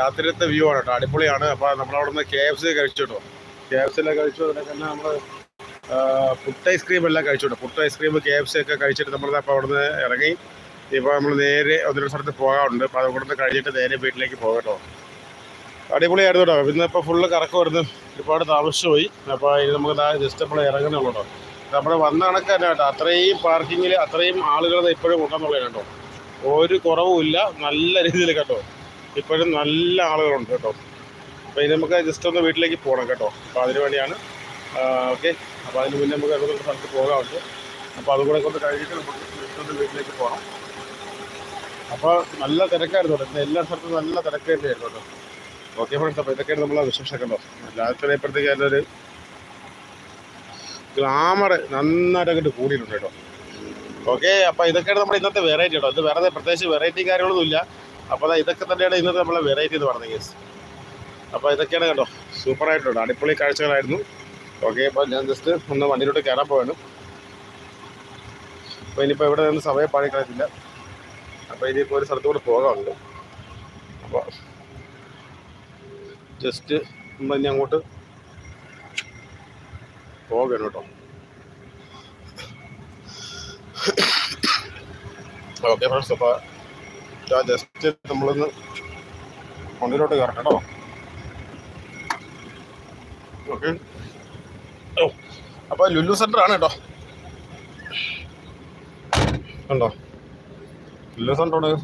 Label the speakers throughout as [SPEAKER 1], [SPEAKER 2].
[SPEAKER 1] രാത്രിയിലത്തെ view ആണ് കേട്ടോ. അടിപൊളിയാണ്. അപ്പോൾ നമ്മളവിടെ നിന്ന് കെ എഫ് സി കഴിച്ചു കേട്ടോ കെ എഫ് സിയിലെ കഴിച്ചു. അതിനെ തന്നെ നമ്മൾ പുട്ട് ഐസ്ക്രീം എല്ലാം കഴിച്ചു കേട്ടോ puttu ice cream K F C ഒക്കെ കഴിച്ചിട്ട് നമ്മൾ അപ്പോൾ അവിടെ നിന്ന് ഇറങ്ങി. ഇപ്പോൾ നമ്മൾ നേരെ ഒന്നിനൊരു സ്ഥലത്ത് പോകാറുണ്ട്. അപ്പോൾ നിന്ന് കഴിഞ്ഞിട്ട് നേരെ വീട്ടിലേക്ക് പോകട്ടോ. കേട്ടോ അടിപൊളിയായിരുന്നു കേട്ടോ. ഇന്ന് ഇപ്പോൾ ഫുള്ള് കറക്കമായിരുന്നു ഒരുപാട് താമസിച്ചുപോയി. അപ്പോൾ ഇനി നമുക്ക് ജസ്റ്റ് നമ്മൾ ഇറങ്ങുന്നുള്ളൂ കേട്ടോ. നമ്മൾ വന്ന കണക്ക് തന്നെ കേട്ടോ. അത്രയും പാർക്കിങ്ങിൽ അത്രയും ആളുകൾ ഇപ്പോഴും ഉണ്ടെന്നുള്ളത് കേട്ടോ. ഒരു കുറവുമില്ല. നല്ല രീതിയിൽ കേട്ടോ. ഇപ്പോഴും നല്ല ആളുകളുണ്ട് കേട്ടോ. അപ്പോൾ ഇനി നമുക്ക് ജസ്റ്റ് ഒന്ന് വീട്ടിലേക്ക് പോകണം കേട്ടോ. അപ്പോൾ അതിന് വേണ്ടിയാണ് ഓക്കെ അപ്പോൾ അതിന് മുന്നേ നമുക്ക് വേറൊരു സ്ഥലത്ത് പോകാറുണ്ട് അപ്പോൾ അതും കൂടെ കൊണ്ട് കഴിഞ്ഞിട്ട് നമുക്ക് ജസ്റ്റ് ഒന്ന് വീട്ടിലേക്ക് പോകണം അപ്പോൾ നല്ല തിരക്കായിരുന്നു കേട്ടോ. എല്ലാ സ്ഥലത്തും നല്ല തിരക്ക് തന്നെയായിരുന്നു കേട്ടോ. ഓക്കെ ഫ്രണ്ട്സ് അപ്പോൾ ഇതൊക്കെയാണ് നമ്മളെ വിശേഷം കേട്ടോ. രാത്രി ആയപ്പോഴത്തേക്ക് അതിന്റെ ഗ്ലാമർ നന്നായിട്ട് അങ്ങോട്ട് കൂടിയിട്ടുണ്ട് കേട്ടോ. ഓക്കെ അപ്പോൾ ഇതൊക്കെയാണ് നമ്മുടെ ഇന്നത്തെ വെറൈറ്റി കേട്ടോ. ഇത് വേറെ പ്രത്യേകിച്ച് വെറൈറ്റി കാര്യങ്ങളൊന്നും ഇല്ല അപ്പോൾ ഇതൊക്കെ തന്നെയാണ് ഇന്നത്തെ നമ്മളെ വെറൈറ്റി എന്ന് പറഞ്ഞത് കേസ് അപ്പോൾ ഇതൊക്കെയാണ് കേട്ടോ സൂപ്പറായിട്ടുണ്ട് അടിപൊളി കാഴ്ചകളായിരുന്നു. ഓക്കെ അപ്പോൾ ഞാൻ ജസ്റ്റ് ഒന്ന് വണ്ടിയിലോട്ട് കയറാൻ പോവാണ്. അപ്പോൾ ഇനിയിപ്പോൾ ഇവിടെ നിന്ന് സമയം പാടി കളയത്തില്ല. അപ്പോൾ ഇനിയിപ്പോൾ ഒരു സ്ഥലത്തോട്ട് പോകാറുണ്ട് അപ്പോൾ ജസ്റ്റ് നമ്മൾ ഇനി അങ്ങോട്ട് പോകണം കേട്ടോ. ഓക്കെ ഫ്രണ്ട്സ് അപ്പോൾ ജസ്റ്റ് നമ്മളൊന്ന് കൊണ്ടിലോട്ട് കയറണം കേട്ടോ ഓക്കെ ഓ അപ്പോൾ ലുലു സെന്റർ ആണ് കേട്ടോ. കണ്ടോ? ലുലു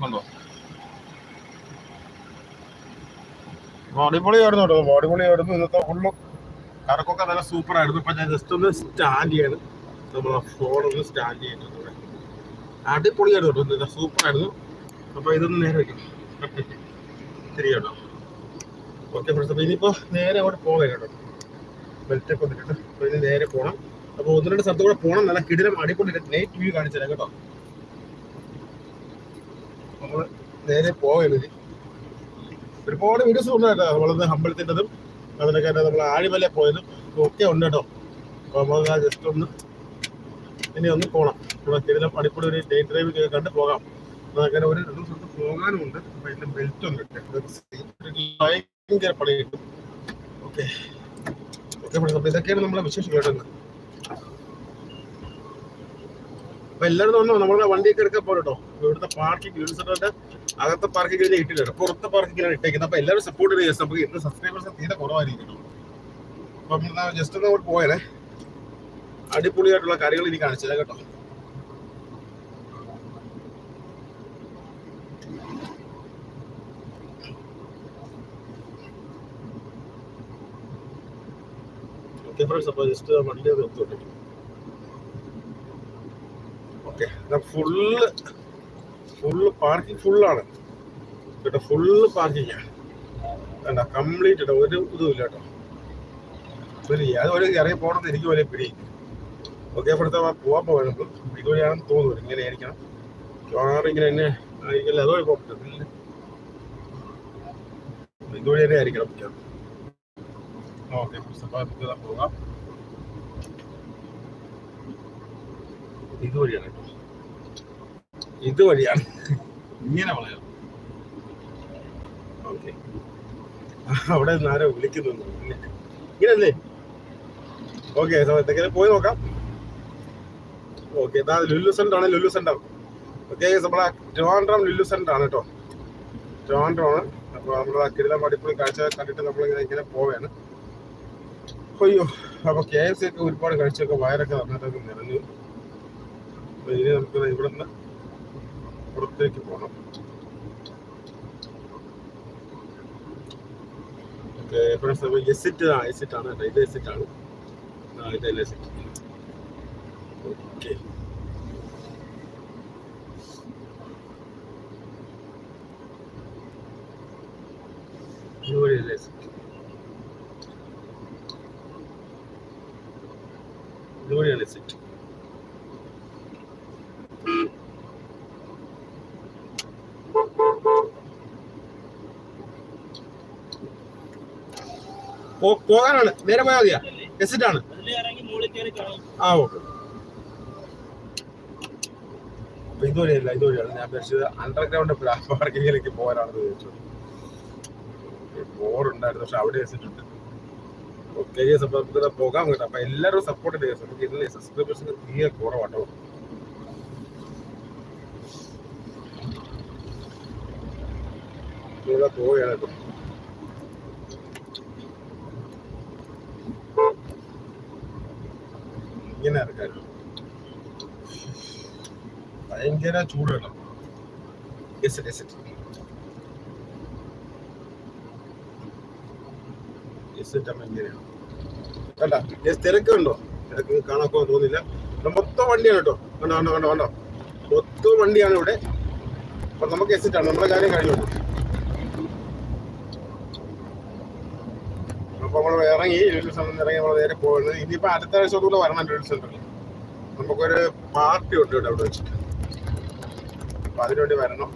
[SPEAKER 1] കണ്ടോ? അപ്പോൾ അടിപൊളിയായിരുന്നു കേട്ടോ. അടിപൊളിയായിരുന്നു ഇന്നത്തെ ഫുള്ള് കറക്കൊക്കെ നല്ല സൂപ്പർ ആയിരുന്നു. ഇപ്പം ഞാൻ ജസ്റ്റ് ഒന്ന് സ്റ്റാൻഡ് ചെയ്യാണ്. നമ്മളെ ഫോൺ ഒന്ന് സ്റ്റാൻഡ് ചെയ്യുന്നത് അടിപൊളിയായിരുന്നു കേട്ടോ. ഇന്നത്തെ സൂപ്പർ ആയിരുന്നു. അപ്പോൾ ഇതൊന്ന് നേരെ വെക്കും. കേട്ടോ ഓക്കെ ഫ്രണ്ട്സ് അപ്പോൾ ഇനിയിപ്പോൾ നേരെ അങ്ങോട്ട് പോകാൻ കേട്ടോ. ബെൽറ്റ് കൊണ്ടിട്ട് അപ്പോൾ ഇനി നേരെ പോകണം അപ്പോൾ ഒന്ന് രണ്ട് സ്ഥലത്ത് കൂടെ പോകണം നല്ല കിടിലം അടിപൊളി നൈറ്റ് വ്യൂ കാണിച്ചു തരാം കേട്ടോ. നമ്മൾ നേരെ പോകരുത് ഒരുപാട് വീഡിയോസ് ഉണ്ട് കേട്ടോ. നമ്മളത് അമ്പലത്തിന്റെതും അതിനൊക്കെ നമ്മൾ ആഴിമല പോയതും ഒക്കെ ഉണ്ട് കേട്ടോ. അപ്പോൾ നമ്മൾ ജസ്റ്റ് ഒന്ന് ഇനി ഒന്ന് പോകണം ഇവിടെ കിടിലം അടിപൊളി ഒരു ഡേ ഡ്രൈവ് കണ്ട് പോകാം. അതൊക്കെ ഒരു രണ്ട് സ്ഥലത്ത് പോകാനും ഉണ്ട് അപ്പോൾ ഇതിന്റെ ബെൽറ്റ് ഒന്ന് ഭയങ്കര പണി കിട്ടും ഓക്കെ ഓക്കെ അപ്പോൾ ഇതൊക്കെയാണ് നമ്മളെ വിശേഷം കേട്ടത് അപ്പൊ എല്ലാവരും വന്നോ? നമ്മുടെ വണ്ടിയൊക്കെ എടുക്കാൻ പോരട്ടോ ഇവിടുത്തെ പാർക്കിംഗ് യൂണിറ്റ് സെന്ററിന്റെ അകത്തെ പാർക്കിംഗ് ഇട്ടില്ല പുറത്തെ പാർക്കിംഗിലാണ് ഇട്ടേക്കുന്നത്. അപ്പൊ എല്ലാവരും സപ്പോർട്ട് ചെയ്യുക നമുക്ക് ഇന്ന് സബ്സ്ക്രൈബേഴ്സ് തീരെ കുറവായിരിക്കും അപ്പം ജസ്റ്റ് ഒന്ന് അങ്ങോട്ട് പോയാലേ അടിപൊളിയായിട്ടുള്ള കാര്യങ്ങൾ ഇനി കാണിച്ചില്ല കേട്ടോ. ഓക്കെ ഫ്രണ്ട്സ് അപ്പോൾ ജസ്റ്റ് വണ്ടി അത് എടുത്തോട്ടെ ഓക്കെ ഫുള്ള് ഫുള്ള് പാർക്കിംഗ് ഫുള്ളാണ് കേട്ടോ ഫുള്ള് പാർക്കിംഗ് വേണ്ട കംപ്ലീറ്റ് കേട്ടോ ഒരു ഇതുമില്ല കേട്ടോ. ശരി അത് ഒരു ഇറങ്ങി പോകണമെന്ന് എനിക്ക് വലിയ പിടി. ഓക്കെ അപ്പോഴത്തെ പോകാൻ പോകുന്നത് ഇതുവരെയാണെന്ന് തോന്നുന്നു. ഇങ്ങനെ ആയിരിക്കണം. കാർ ഇങ്ങനെ തന്നെ ആയിരിക്കില്ല കുഴപ്പമില്ല ഇതുവഴി ആയിരിക്കണം ഓക്കെ ഇത് പോകാം. ഇതുവഴിയാണ് ഇതുവഴിയാണ് ഇങ്ങനെ പറയാം ഓക്കെ. അവിടെ നിന്ന് ആരോ വിളിക്കുന്നു ഇങ്ങനല്ലേ ഓക്കെ സമയത്തേക്ക് പോയി നോക്കാം. ഓക്കെ ലുല്ലു സെന്റർ ആണ് ലുല്ലു ഓക്കെ നമ്മളെ ട്രിവാൻഡ്രം ലുല്ലു ആണ് കേട്ടോ ട്രിവാൻഡ്രം ആണ്. അപ്പോൾ നമ്മൾ കിടിലം അടിപൊളി കാഴ്ച കണ്ടിട്ട് നമ്മളിങ്ങനെ ഇങ്ങനെ പോവുകയാണ് അയ്യോ അപ്പോൾ കെ എഫ് സി ഒക്കെ ഒരുപാട് കാഴ്ചയൊക്കെ വയറൊക്കെ നന്നായിട്ടൊക്കെ നിറഞ്ഞു. അപ്പൊ ഇനി നമുക്ക് ഇവിടെ നിന്ന് പുറത്തേക്ക് പോകണം എസിറ്റ് ആ എസിറ്റ് ആണ് ഇത് എസിറ്റ് ആണ്. ആ ഇതല്ല എസിറ്റ് ഓക്കെ ഇതുവഴിയല്ല എസിറ്റ് ഇതുവഴിയാണ് എസിറ്റ് പോ- പോകാനാണ്. നേരെ പോയാൽ മതിയാ. എസിറ്റ് ആണ്. ആ ഓക്കെ. അപ്പൊ ഇതുവരെയാണ് ഞാൻ അണ്ടർഗ്രൗണ്ട് പാർക്കിങ്ങിലേക്ക് പോകാനാണെന്ന് ചോദിച്ചു ബോർഡ് ഉണ്ടായിരുന്നു. പക്ഷെ അവിടെ വെച്ചിട്ടുണ്ട് ഓക്കെ ഗേസ് അപ്പൊ നമുക്ക് എല്ലാവരും സപ്പോർട്ട് ചെയ്ത് നമുക്ക് ഇതിലെ സബ്സ്ക്രൈബേഴ്സിന് തീരെ കുറവാട്ടോ. പോവുകയാണ് കേട്ടോ. ഇങ്ങനെ ഇറക്കായിരുന്നു ഭയങ്കര ചൂട് കേട്ടോ. അമ്മ ഇങ്ങനെയാണ്. തിരക്കുണ്ടോ തിരക്ക് കാണാക്കോ തോന്നില്ല മൊത്തം വണ്ടിയാണ് കേട്ടോ. കണ്ടോ കണ്ടോ കണ്ടോ കണ്ടോ? മൊത്തം വണ്ടിയാണ് ഇവിടെ. അപ്പൊ നമുക്ക് എസിറ്റാണ് നമ്മുടെ കാര്യം കഴിഞ്ഞു. അപ്പൊ നമ്മൾ ഇറങ്ങി സെന്ററിൽ ഇറങ്ങി നമ്മൾ നേരെ പോകുന്നത് ഇനിയിപ്പോ അടുത്ത ആഴ്ച കൂടെ വരണം സെന്ററിൽ നമുക്കൊരു പാർട്ടി ഉണ്ട് കേട്ടോ അവിടെ വെച്ചിട്ട്. അപ്പൊ അതിനുവേണ്ടി വരണം.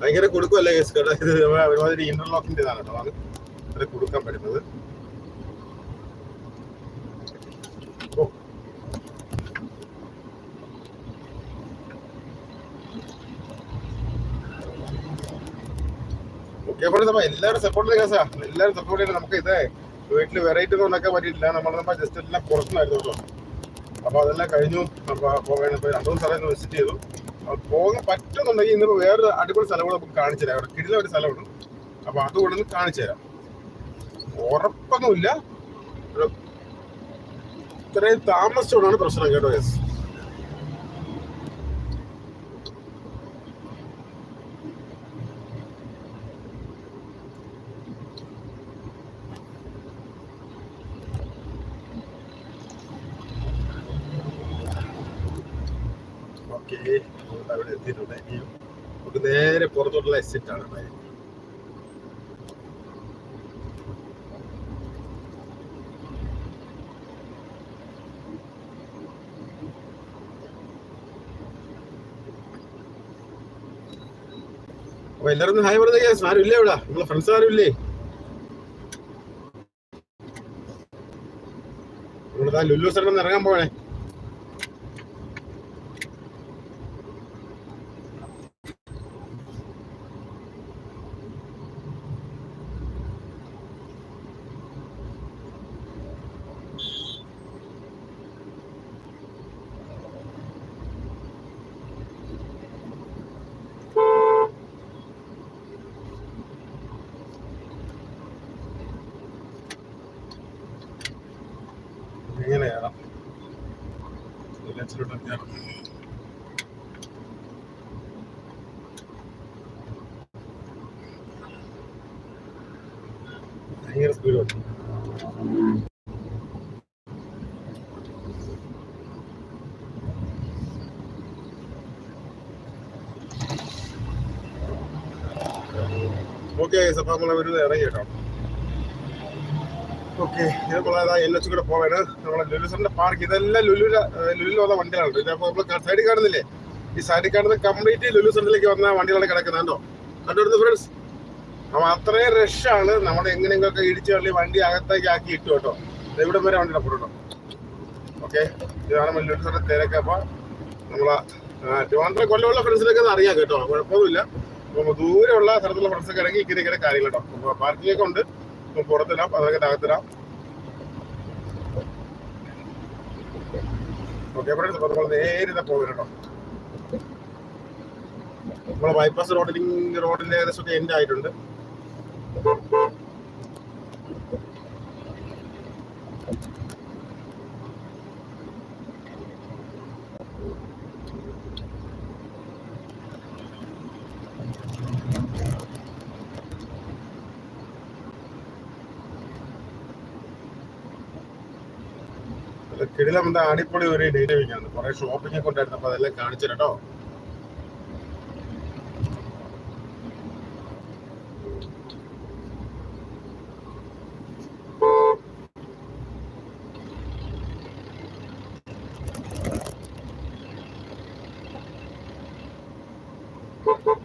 [SPEAKER 1] ഭയങ്കര കൊടുക്കുമല്ലേ കേസ്? കേട്ടോ ഇത് നമ്മളെ ഒരുമാതിരി ഇന്റർലോക്കിന്റെ ഇതാണ് കേട്ടോ. അത് അത് കൊടുക്കാൻ പറ്റുന്നത്. അപ്പോൾ എല്ലാവരും സപ്പോർട്ട് കേസാ. എല്ലാവരും സപ്പോർട്ട് ചെയ്യുന്നത് നമുക്ക് ഇതേ വീട്ടിൽ വെറൈറ്റി ഒന്നും ഉണ്ടാക്കാൻ പറ്റിയിട്ടില്ല. നമ്മൾ ജസ്റ്റ് എല്ലാം പുറത്തുനിന്നായിരുന്നു കേട്ടോ. അപ്പൊ അതെല്ലാം കഴിഞ്ഞു. അപ്പൊ രണ്ടു സ്ഥലം വിസിറ്റ് ചെയ്തു. പോകാൻ പറ്റുന്നുണ്ടെങ്കിൽ ഇന്നിപ്പോ വേറൊരു അടിപൊളി സ്ഥലം കൂടെ കാണിച്ചു തരാം. അവിടെ കിടില ഒരു സ്ഥലമുണ്ട്. അപ്പൊ അതുകൂടെ ഒന്ന് കാണിച്ചു തരാം. ഉറപ്പൊന്നുമില്ല. ഇത്രയും താമസിച്ചുകൊണ്ടാണ് പ്രശ്നം കേട്ടോ യെസ് അവിടെ എത്തിയിട്ടുണ്ട്. നമുക്ക് നേരെ പുറത്തോട്ടുള്ള എക്സിറ്റ് ആണ് ഉണ്ടായത് അപ്പൊ എല്ലാരും ഹായ് പറഞ്ഞ കേസ് ആരും ഇല്ലേ ഇവിടെ? നമ്മളെ ഫ്രണ്ട്സ് ആരും ഇല്ലേ? ഇവിടെ ലുല്ലു സ്ഥലം ഇറങ്ങാൻ പോണേ ലെഫ്റ്റിലോട്ട് കയറാം ഭയങ്കര സ്പീഡ് ഓക്കെ നമ്മൾ ഒരു ഇറങ്ങി കേട്ടോ ഓക്കെ ഇതുപോലെ എൻ എച്ച് കൂടെ പോവാണ്. നമ്മളെ ലുലുസറിന്റെ പാർക്ക് ഇതെല്ലാം ലുലുല ലുലുലുള്ള വണ്ടികളാണ് ഇതിപ്പോ നമ്മൾ സൈഡിൽ കാണുന്നില്ലേ? ഈ സൈഡിൽ കാണുന്ന കംപ്ലീറ്റ് ലുലു സെന്ററിലേക്ക് വന്ന വണ്ടികളാണ് കിടക്കുന്നത് കണ്ടോ? ഫ്രണ്ട്സ് അപ്പൊ അത്രയും റഷാണ് നമ്മൾ എങ്ങനെയെങ്കിലൊക്കെ ഇടിച്ചു തള്ളി വണ്ടി അകത്തേക്ക് ആക്കി ഇട്ടു കേട്ടോ. ഇവിടം വരെ വണ്ടിയുടെ പുറട്ടോ ഓക്കെ ഇതാണ് ലുലു സെന്റർ തിരക്ക്. അപ്പൊ നമ്മളെ ട്രിവാൻഡ്രം കൊല്ലമുള്ള ഫ്രണ്ട്സിനൊക്കെ അത് അറിയാം കേട്ടോ. കുഴപ്പമൊന്നുമില്ല. അപ്പൊ ദൂരെയുള്ള സ്ഥലത്തുള്ള ഫ്രണ്ട്സൊക്കെ ഇറങ്ങി ഇങ്ങനെ ഇങ്ങനെ കാര്യങ്ങൾ കേട്ടോ. പാർക്കിംഗ് ഒക്കെ ഉണ്ട് ഇപ്പൊ പുറത്തിടാം അതൊക്കെ അകത്തിടാം ഓക്കെ ഫ്രണ്ട്സ് അപ്പൊ നമ്മൾ നേരെ പോകും കേട്ടോ നമ്മളെ ബൈപ്പാസ് റോഡിൽ റോഡിൽ ഏകദേശം ഒക്കെ എൻഡ് ആയിട്ടുണ്ട്. കിടിലം എന്താ അടിപൊളി ഒരു ഡൈനാമിക് ആണ് കുറെ ഷോപ്പിംഗ് ഒക്കെ ഉണ്ടായിരുന്നു അപ്പൊ അതെല്ലാം കാണിച്ചു Thank you.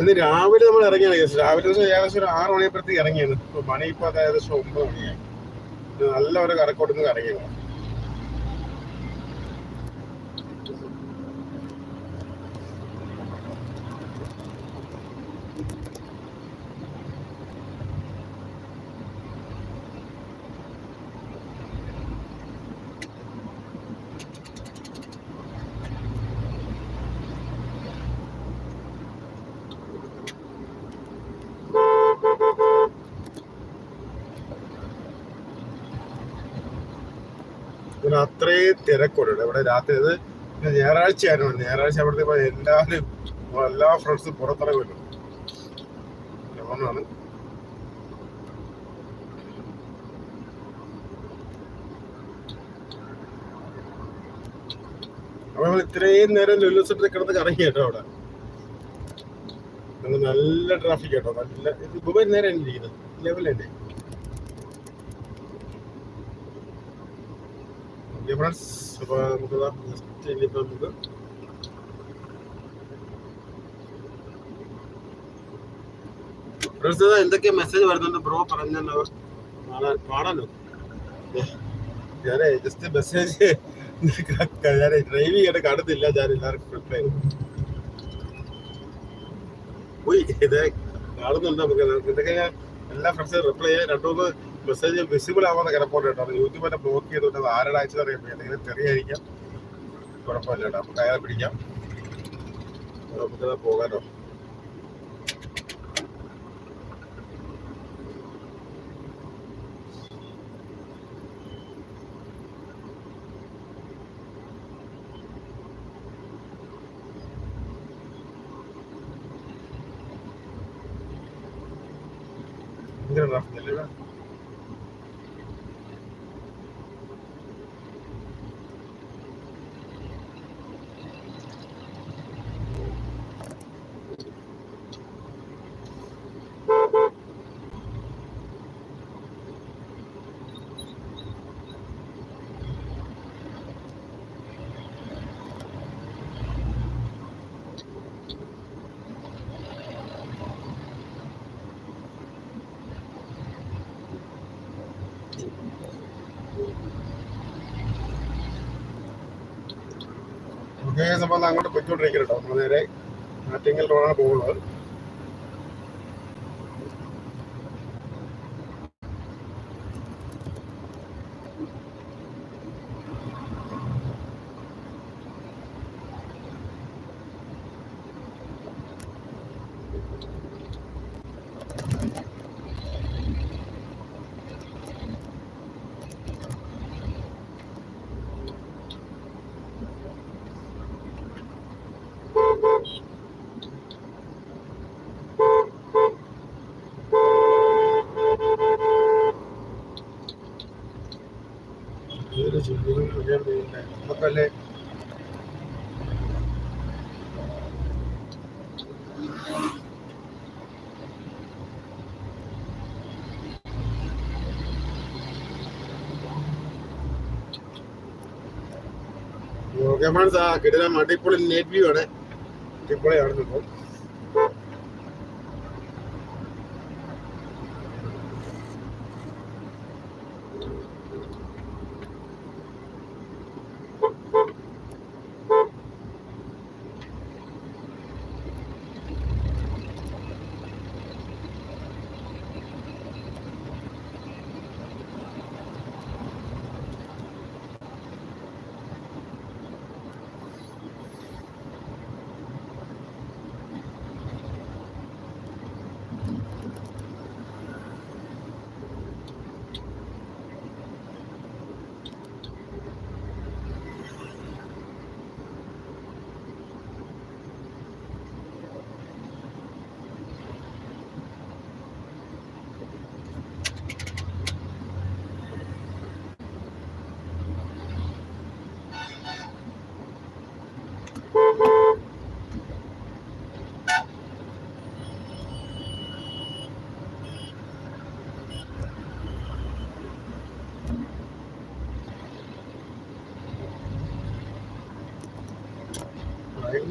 [SPEAKER 1] ഇന്ന് രാവിലെ നമ്മൾ ഇറങ്ങിയാണ് രാവിലെ ദിവസം ഏകദേശം ഒരു ആറ് മണിയപ്പോഴത്തേക്ക് ഇറങ്ങിയാണ്. ഇപ്പൊ മണി ഇപ്പൊ ഏകദേശം ഒമ്പത് മണിയായി. നല്ല ഒരു കറക്കോട്ടുന്ന് ഇറങ്ങിയത് ഇതിന് അത്രയും തിരക്കുണ്ട് ഇവിടെ രാത്രി അത് ഞായറാഴ്ച ആയിരുന്നു ഞായറാഴ്ച അവിടുത്തെ ഇപ്പോൾ എല്ലാവരും എല്ലാ ഫ്രണ്ട്സും പുറത്തിറങ്ങുമല്ലോ അതുകൊണ്ടാണ്. അപ്പൊ നമ്മൾ ഇത്രയും നേരം ലുലു സെന്ററിൽ കിടന്ന് കറങ്ങി കേട്ടോ അവിടെ നല്ല ട്രാഫിക് കേട്ടോ നല്ല ഇത് ഉപരി നേരം ഇരിക്കുന്നത് തന്നെ ഓക്കെ ഫ്രണ്ട്സ് അപ്പോൾ നമുക്ക് ഇനിയിപ്പോൾ നമുക്ക് ഫ്രണ്ട്സ് എന്തൊക്കെ മെസ്സേജ് വരുന്നുണ്ട് ബ്രോ പറഞ്ഞല്ലോ പാടാനോ ഞാനേ ജസ്റ്റ് മെസ്സേജ് ഞാൻ ഡ്രൈവ് ചെയ്യാൻ കാണുന്നില്ല ഞാൻ എല്ലാവർക്കും റിപ്ലൈ പോയി ഇത് കാണുന്നുണ്ട് നമുക്ക് ഇതൊക്കെ ഞാൻ എല്ലാ ഫ്രണ്ട്സും റിപ്ലൈ ചെയ്യാൻ രണ്ടു മൂന്ന് മെസ്സേജ് വിസിബിൾ ആവാതെ കിടപ്പുണ്ട് കേട്ടോ. യൂട്യൂബ് തന്നെ ബ്ലോക്ക് ചെയ്തുകൊണ്ട് ആരുടെ അയച്ചത് അറിയാൻ പറ്റില്ല എന്തെങ്കിലും തെറിയായിരിക്കാം. കുഴപ്പമില്ല കേട്ടോ. നമുക്ക് അയാളെ പിടിക്കാം. നമുക്ക് പോകാനോ ഭയങ്കര സംബന്ധം അങ്ങോട്ട് പോയിക്കൊണ്ടിരിക്കുന്നുണ്ടോ നേരെ ആറ്റിങ്ങൽ റോഡാണ് പോകുന്നത്. ജീവിതം ചെയ്യാൻ കഴിയില്ല നമുക്കല്ലേ ഓക്കെ ഫ്രണ്ട്സ് ആ കിടിലം അടിപൊളി നെറ്റ് വ്യൂ ആണ് അടിപൊളിയാണ് ഇപ്പോൾ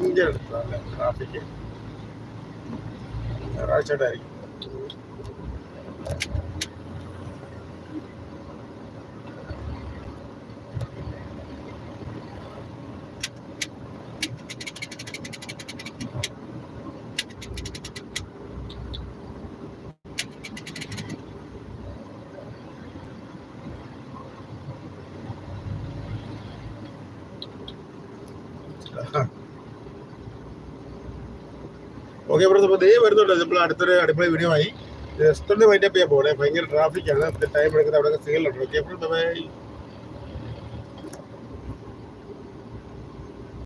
[SPEAKER 1] ഭയങ്കര ട്രാഫിക്ക് ഞായറാഴ്ച ആയിരിക്കും ഓക്കെ അപ്പോൾ ദേ വരുന്നുണ്ട്. നമ്മൾ അടുത്തൊരു അടിപൊളി വീഡിയോ ആയി. ജസ്റ്റ് ഒന്ന് വൈൻഡപ്പ് ചെയ്യാൻ പോകണേ ഭയങ്കര ട്രാഫിക്കാണ് ടൈം എടുക്കുന്നത് അവിടെ സീലുണ്ട് ഓക്കെ ബൈ